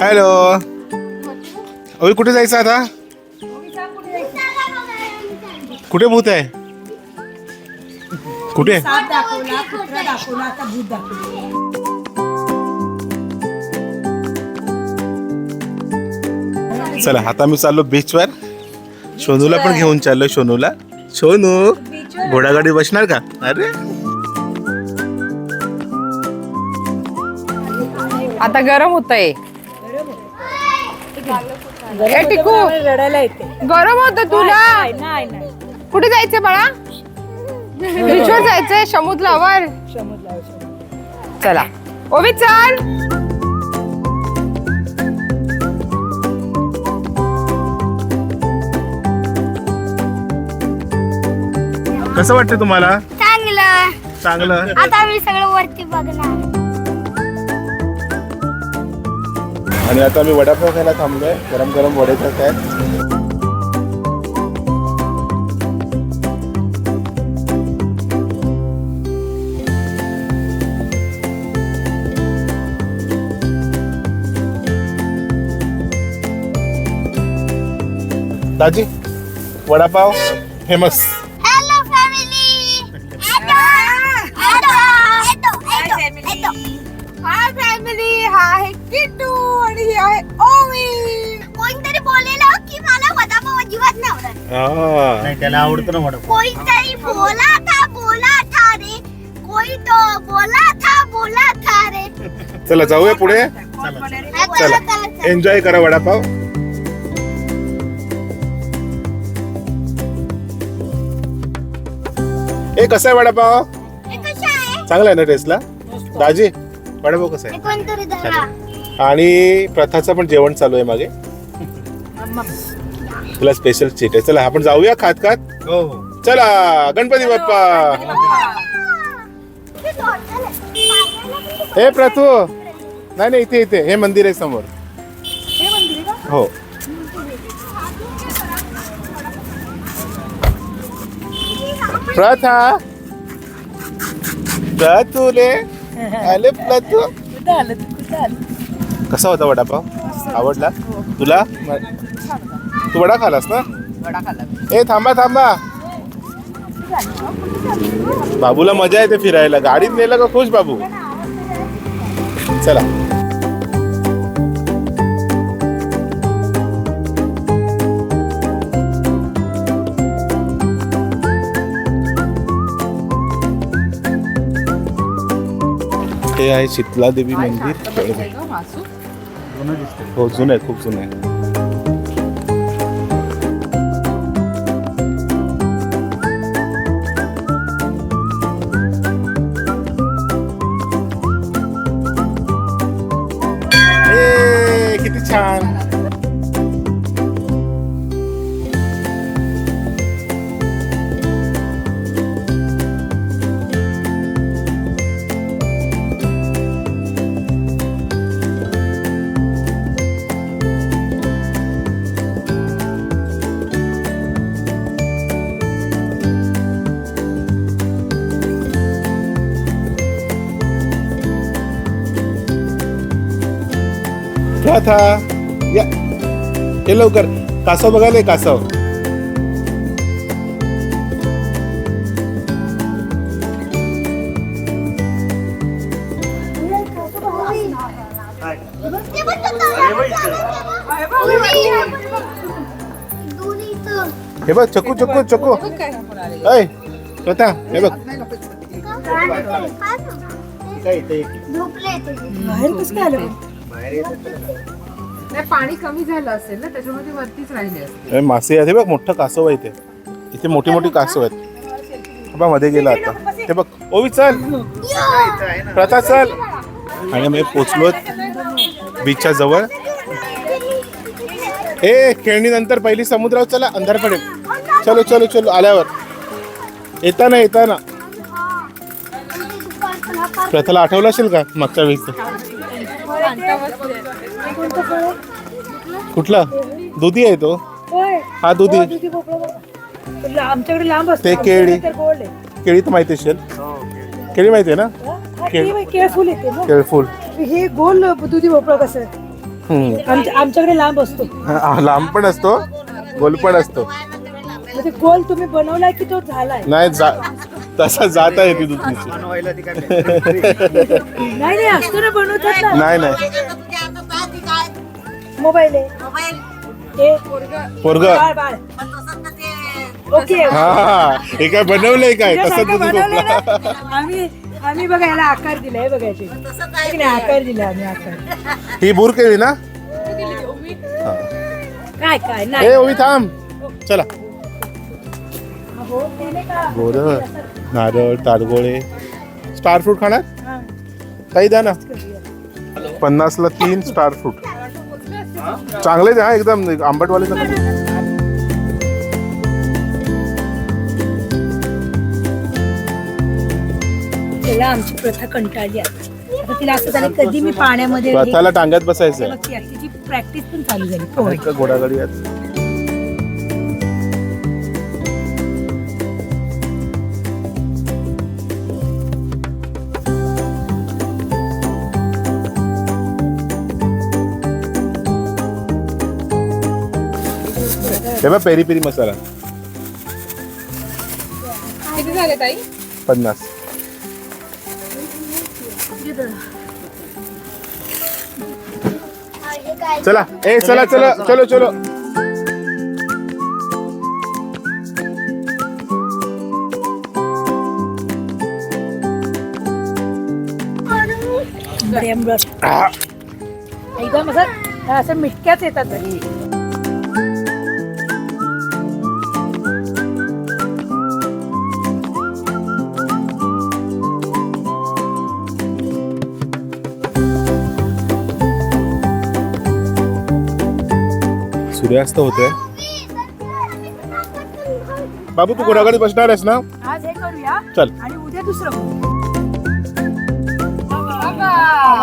Hello. अभि कुठे जायचं आता? कुठे भूत आहे? कुठे? चला आता मी चाललो बीचवर सोनूला पण घेऊन चाललो सोनूला सोनू घोडागाडी बसणार का? अरे. आता गरम होत आहे ए टिकू. रडायला येते. गरम होत तुला? नाही नाही नाही. कुठे जायचंय बाळा? बीचवर जायचंय समुद्रावर. समुद्रावर. चला. ओवी चल. कसं वाटतं तुम्हाला? चांगलं. चांगलं. आता मी सगळं वरती बघणार. आणि आता मी वडापाव खायला थांबलोय. गरम गरम वडे खात आहेत. दाजी वडापाव फेमस नाही आवडत नाही त्याला आवडतं ना वडापाव. कोणतरी बोला था बोला था रे. कोई तो बोला था बोला था रे. चला जाऊया पुढे. हा, चला चला, चला, चला. एन्जॉय करा वडापाव. ए कसा आहे वडापाव? हे कसं आहे? चांगला आहे ना टेस्टला दाजी वडापाव कसा हे आहे कोणतरी धरा आणि प्रथाचं पण जेवण चालू आहे मागे. तुला स्पेशल सीट आहे. चला आपण जाऊया खात खात हो हो. चला गणपती बाप्पा. हे. हे प्रथू. नाही नाही इथे इथे. हे मंदिर आहे समोर. हो प्रथा. प्रथूले. आले प्रथू. कसा होता वडापाव? आवडला? तुला? तू वडा खालास ना? वडा ए थांबा थांबा. बाबूला मजा येते फिरायला. गाडीत नेलं का खुश बाबू? चला. हे आहे शीतला देवी मंदिर. हो जुनं आहे खूप जुनं आहे. प्रथा या हे लवकर कासव बघायला कासव. हे बघ चकू चकू चकू. ऐ स्वतः हे बघ. काय झोपले ते. पण? नाही कमी झालं असेल ना त्याच्यामध्ये वरतीच राहिले असते हे मासे आहेत हे बघ मोठं कासव आहे इथे. इथे मोठी मोठी कासव आहेत. बघमध्ये गेला आता. हे बघ ओवी चल प्रथा चल आणि मी पोचलो बीचच्या जवळ. ए खेळणी नंतर पहिली समुद्रावर चला अंधार पडेल चलो चलो चलो आल्यावर. येताना येताना प्रथाला आठवलं असेल का? मागच्या वेळेस. कुठला? दुधी आहे तो. हा दुधी. आमच्याकडे लांब असतो. ते केळी. केळी तर माहिती असेल. हो. केळी. माहिती आहे ना? केळफुल येते ना? केळफुल. हे गोल दुधी भोपळा कसं आमच्याकडे लांब असतो. हा, लांब पण असतो गोल पण असतो. म्हणजे गोल तुम्ही बनवलाय की तो झालाय? नाही जा तसा जाता बनवायला ती factory. नाही नाही असतो ना बनवतात ना. नाही नाही. मोबाईल आहे. पोरग. ओके. हा हा. हे. काय बनवलंय काय? तसं बनवलं झोपला ना, आम्ही आम्ही बघा याला आकार दिलाय बघा याचे. नाही, नाही, आकार दिला आम्ही आकार. ही भूर केली ना? काय काय नाही. ए ओवी थांब. चला. हो, ते नाही का? बोर नारळ तारगोळे स्टार फ्रूट खाणार? हा. काही द्या ना. पन्नासला तीन स्टार फ्रूट. आहे हा एकदम. आंबटवाले नका. आमची प्रथा कंटाळली आता. आता तिला असं झालं कधी मी पाण्यामध्ये स्वतःला टांग्यात बसायचं. तिची प्रॅक्टिस पण चालू झाली. घोडागाडी हे बघ पेरी पेरी मसाला. किती झाले ताई? पन्नास. चला ए चला चला चलो चलो. बरे आंबट. आ, एकदम असं असं मिटक्याच येतात सूर्यास्त होतोय. बाबू तू घोडागाडीत बसणार आहेस ना? आज हे करूया चल. आणि उद्या दुसरं.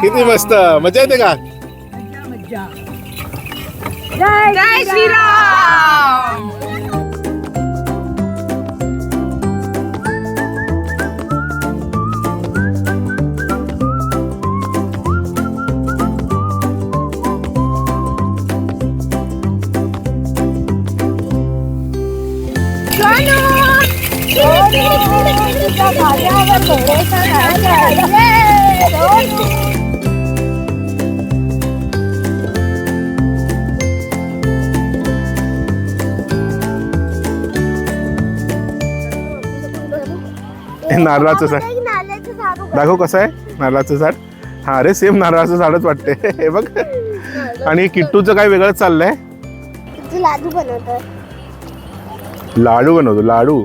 किती मस्त. मजा येते का? मज्जा. जय श्रीराम. नारळाचं झाड. दाखव कसं आहे? नारळाचं झाड. हा अरे सेम नारळाचं झाडच वाटते. हे बघ. आणि किट्टूचं काय वेगळंच चाललंय? लाडू बनवतोय. लाडू बनवतो लाडू.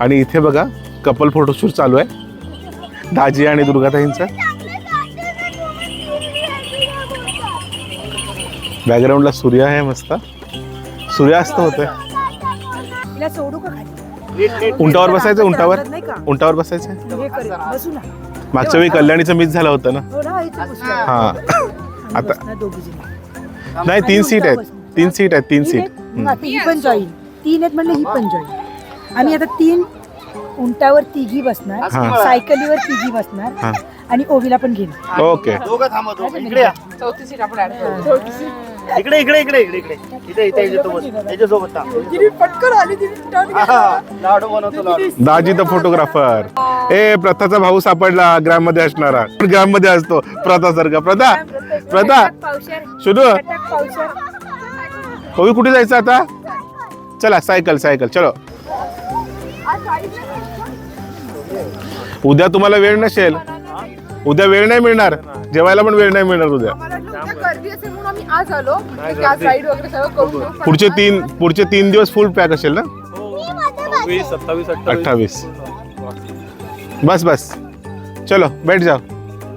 आणि इथे बघा कपल फोटोशूट चालू आहे. दाजी आणि दुर्गाताईंचं बॅकग्राऊंडला सूर्य आहे मस्त. सूर्यास्त होतोय. सोडू का उंटावर बसायचं उंटावर? नाही का? उंटावर बसायचं? हे मागच्या वेळी कल्याणीचं मिस झालं होतं ना? हो. हा. आता-. नाही तीन सीट आहेत. तीन सीट आहेत तीन सीट. ही पण जॉईन तीन आहेत म्हणलं ही पण जॉईन आम्ही आता तीन उंटावर तिघी बसणार हा. सायकलीवर तिघी बसणार हा. आणि ओवीला पण घेणार. ओके. दोघं थांबा दोघं. इकडे या. चौथी सीट आपण. इकडे इकडे इकडे इकडे इकडे. इथे इथे याच्यासोबत याच्यासोबत. थांब पटकन आली तिने हा, लाडू बनवतो लाडू. दाजी द फोटोग्राफर. ए प्रथाचा भाऊ सापडला. ग्राममध्ये असणारा. ग्राममध्ये असतो. प्रथा सारखा. प्रथा प्रथा शुनू होई कुठे जायचं आता? चला सायकल सायकल. चलो. उद्या तुम्हाला वेळ नसेल. उद्या वेळ नाही मिळणार. जेवायला पण वेळ नाही मिळणार उद्या. आज आलो. म्हणजे आज राईड वगैरे सगळं करून घेऊ. पुढचे तीन पुढचे तीन दिवस फुल पॅक असेल ना? वीस सत्तावीस अठ्ठावीस. बस बस. चलो बैठ जाओ.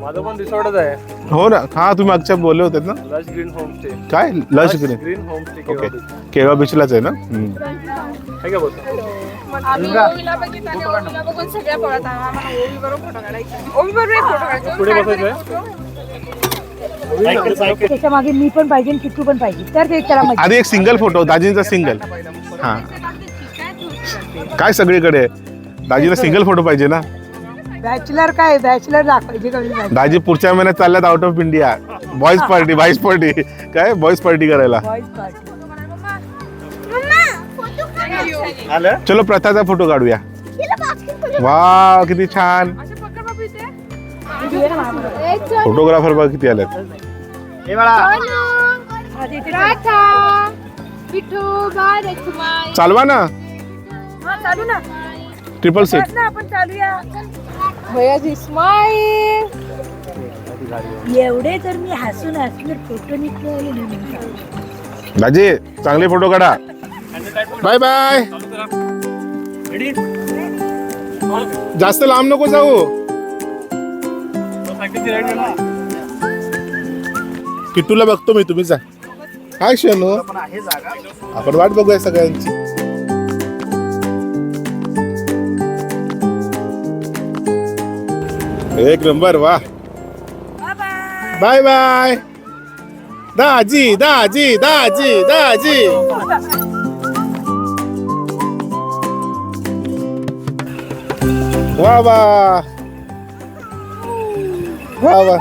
माझं पण रिसॉर्टच आहे. हो ना. हा तुम्ही मागच्या बोलले होते ना? लश ग्रीन होमस्टे काय? Lush green. Green homestay okay. Kelwa बीचलाच आहे ना? हम्म. आहे का बोल? आम्ही ओवीला बघितलं आणि ओवीला बघून सगळ्या पळत. आम्हाला ओवी बरोबर फोटो काढायचे ओवी बरोबर फोटो काढायचे पुढे बसायचंय? त्याच्यामागे मी पण पाहिजे आणि किट्टू पण पाहिजे. तर ते त्याला आधी एक सिंगल फोटो दाजींचा सिंगल हा. काय सगळीकडे? दाजीला सिंगल फोटो पाहिजे ना? बॅचलर काय? बॅचलर दाखवायचे दाजी पुढच्या महिन्यात चालल्यात out of India boys party boys party काय? बॉईज पार्टी करायला. बॉईज पार्टी फोटो काढ. आलं? चलो प्रथाचा फोटो काढूया. वा किती छान. फोटोग्राफर बघ किती आलेत बाळा. चालवा ना. हा चालू ना. ट्रिपल सीट ना आपण चालूया. भैयाजी स्माईल एवढे तर मी हसून हसून फोटो निघले दाजी चांगले फोटो काढा. बाय बाय जास्त लांब नको जाऊ. किट्टूला बघतो मी तुम्ही जा. काय जागा. आपण वाट बघूया सगळ्यांची. एक नंबर वा. Bye bye. दाजी दाजी दाजी दाजी. वा वा. वा वा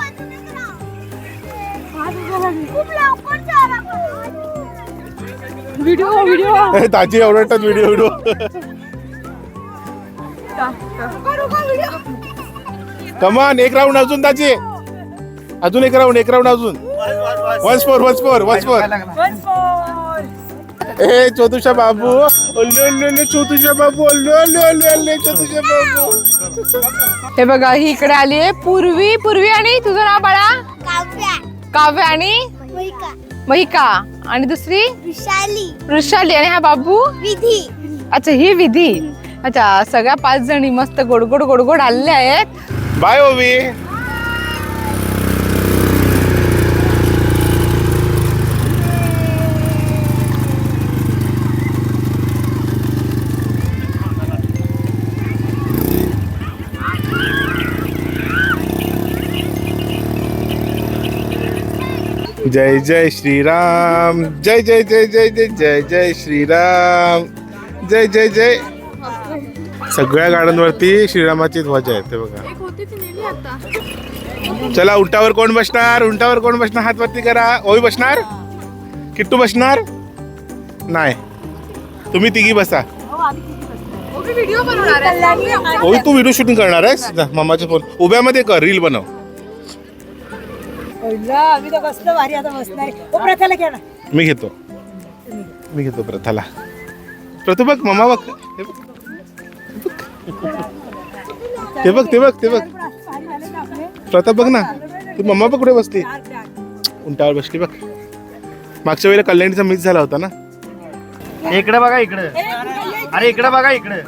व्हिडिओ व्हिडिओ. दाजी आवडतात व्हिडिओ व्हिडिओ. कमान एक राऊंड अजून दाजी अजून एक राऊंड एक राऊंड अजून. Once four once four once four ए चौतुषा बाबू. ओल्ले ओल्ले चौतुषा बाबू ओल्ले ओल्ले ओल्ले चौतुषा बाबू. हे बघा ही इकडे आली आहे. पूर्वी पूर्वी आणि तुझं नाव बाळा? काव्या. काव्य आणि? मोहिका. महिका. आणि दुसरी? विशाली वृषाली. आणि हा बाबू? विधी. अच्छा ही विधी. अच्छा सगळ्या पाच जणी मस्त गोडगोड गोडगोड आलेल्या आहेत. बाय ओवी. जय जय श्रीराम जय जय जय जय जय जय जय श्रीराम जय जय जय. सगळ्या गाड्यांवरती श्रीरामाची ध्वज आहे ते बघा. चला उंटावर कोण बसणार? उंटावर कोण बसणार? हात वरती करा. ओवी बसणार? किट्टू बसणार? नाही. तुम्ही तिघी बसा. ओवी तू व्हिडिओ शूटिंग करणार आहेस? जा, मामाच्या फोन उभ्यामध्ये कर रील बनव. आम्ही तर कसलं भारी आता बसणार. ओ प्रथाला घ्या ना मी घेतो. मी घेतो प्रथाला. प्रथा बघ मामा बघ. हे बघ. ते बघ ते बघ ते बघ. भारी झाले ना आपले प्रथा बघ ना. तू मम्मा बघ कुठे बसली. उंटावर बसली बघ. मागच्या वेळेला कल्याणीचा मिस झाला होता ना. इकडे बघा इकडे. अरे इकडे बघा इकडे.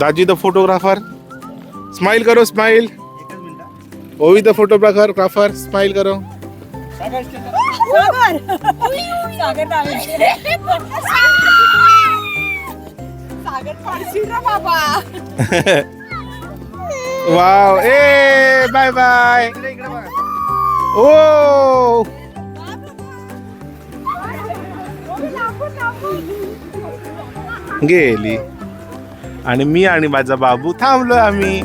दाजी द फोटोग्राफर स्माइल करो स्माइल ओवी द फोटोग्राफर ग्राफर स्माइल करो। वाव ए बाय बाय। ओ! गेली. आणि मी आणि माझा बाबू थांबलो आम्ही.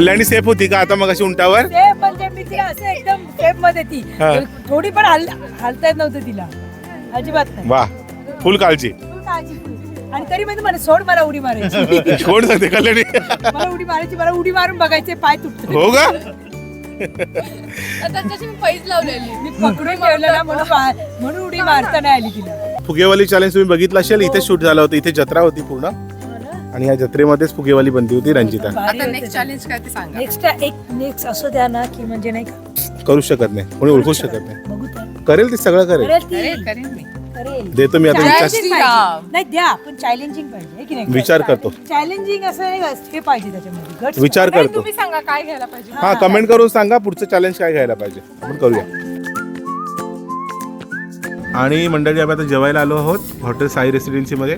कल्याणी सेफ होती का आता मग अशी उंटावर? सेफ म्हणजे मी तिला असं एकदम सेफमध्ये ती. हा. थोडी पण हल हालता येत नव्हतं तिला. अजिबात नाही. वा. फुल काळजी. तू. आणि तरी म्हणजे मला सोड मला उडी मारायची. कोण सांगते कल्याणी. मला उडी मारायची मला उडी मारून बघायचे पाय तुटतो हो का? त्याची मी पैज लावलेली. मी पकडून ठेवलं ना म्हणून पा- म्हणून उडी मारता नाही आली तिला. फुगेवाली चॅलेंज तुम्ही बघितलं असेल इथे शूट झालं होतं इथे जत्रा होती पूर्ण. आणि या जत्रेमध्येच फुगेवाली बनती होती रंजिता. आता नेक्स्ट चॅलेंज काय ते सांगा. नेक्स्ट एक नेक्स्ट असं द्या ना की म्हणजे नाही का? करू शकत नाही. कोणी ओळखू शकत नाही. बघू तर. करेल ती सगळं करेल. करेल ती. करेन करेन मी. करेल. देतो मी आता विचार. Challenging पाहिजे. नाही द्या पण चॅलेंजिंग पाहिजे है की नाही? विचार करतो. चॅलेंजिंग असं नाही हे पाहिजे त्याच्यामध्ये. विचार नाही, करतो. तुम्ही सांगा काय घ्यायला पाहिजे? हा कमेंट करून सांगा पुढचं चॅलेंज काय घ्यायला पाहिजे. आपण करूया. आणि मंडळी आम्ही आता जेवायला आलो आहोत हॉटेल साई रेसिडेन्सी मध्ये.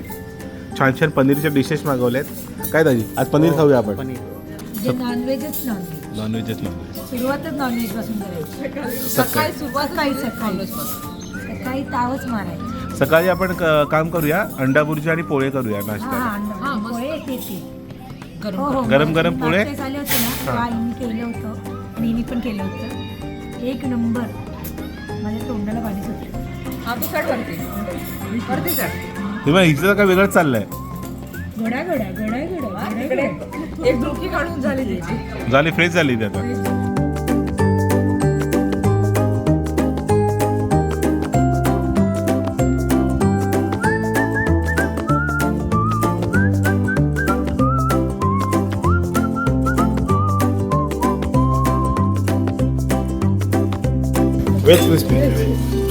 छान छान पनीरच्या डिशेस मागवल्यात. काय दाजी? आज पनीर खाऊया आपण. जे नॉनव्हेजच नॉनव्हेज नॉनव्हेजच नॉनव्हेज सुरुवातच नॉनव्हेजपासून करायची. सकाळी. सुरुवात सकाळी सकाळी. सकाळी तावच मारायची. सकाळी आपण क- काम करूया अंडा बुर्जी आणि पोळे करूया हा नाश्ता अंडा पोळे ते ते हो, हो, गरम गरम पोळे? वेळेस आले होते ना तेव्हा आईने केलं होतं. आणि हिने पण केलं होतं. एक नंबर. माझ्या तोंडाला पाणी सुटलं. हा तू चढ वरती. वरती चढ. तेव्हा हिचं काय वेगळंच चाललंय. घोडा घोडा घोडा घोडा घोडा इकडे घोडा. एक डुबकी काढून झाली त्याची. झाली फ्रेश झाली ती आता वेज क्रिस्पी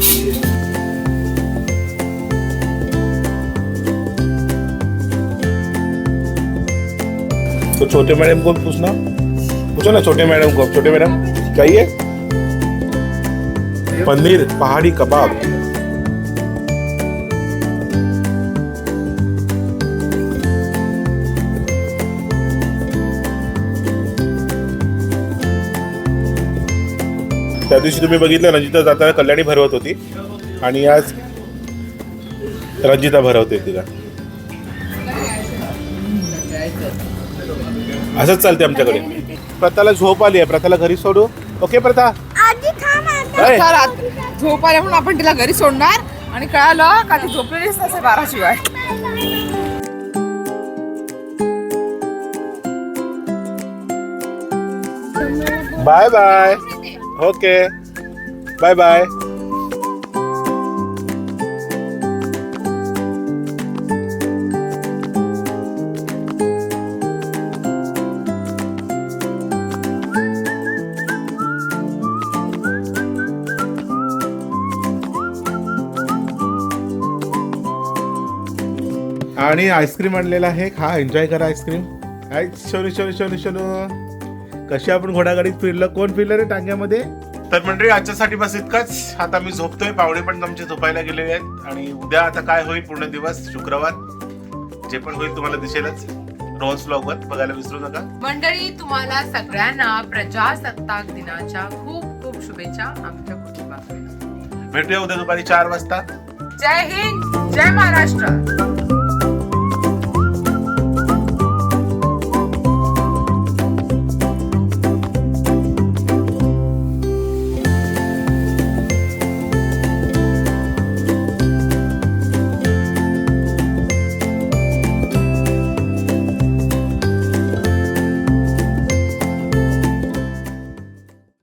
छोटे मैडम को पूछना। पूछो ना छोटे मैडम को। छोटे मैडम चाहिए पनीर पहाड़ी कबाब। त्या दिवशी तुम्ही बघितलं रंजिता जाताना कल्याणी भरवत होती. आणि आज रंजिता भरवते तिला. असंच चालते आमच्याकडे. प्रथाला झोप आली आहे. प्रथाला घरी सोडू. ओके प्रथा. आधी थांब आता. काय? तर आत- झोप आल्या म्हणून आपण तिला घरी सोडणार. आणि कळालं का ती झोपलेलीच नसे बारा शिवाय bye bye. Okay. Bye bye. आणि आईस्क्रीम आणलेला आहे. खा एन्जॉय करा आईस्क्रीम. आय शोनू शोनू शोनू शोनू कशी आपण घोडागाडीत फिरलं? कोण फिरलं रे टांग्यामध्ये? तर मंडळी आजच्यासाठी बस इतकंच. आता मी झोपतोय. पावडे पण आमचे झोपायला गेलेले आहेत. आणि उद्या आता काय होईल? पूर्ण दिवस शुक्रवार. जे पण होईल तुम्हाला दिसेलच. रोज ब्लॉगवर बघायला विसरू नका. मंडळी तुम्हाला सगळ्यांना प्रजासत्ताक दिनाच्या खूप खूप शुभेच्छा. आमच्या कुटुंबाकडे भेटूया उद्या दुपारी चार वाजता. जय हिंद. जय महाराष्ट्र.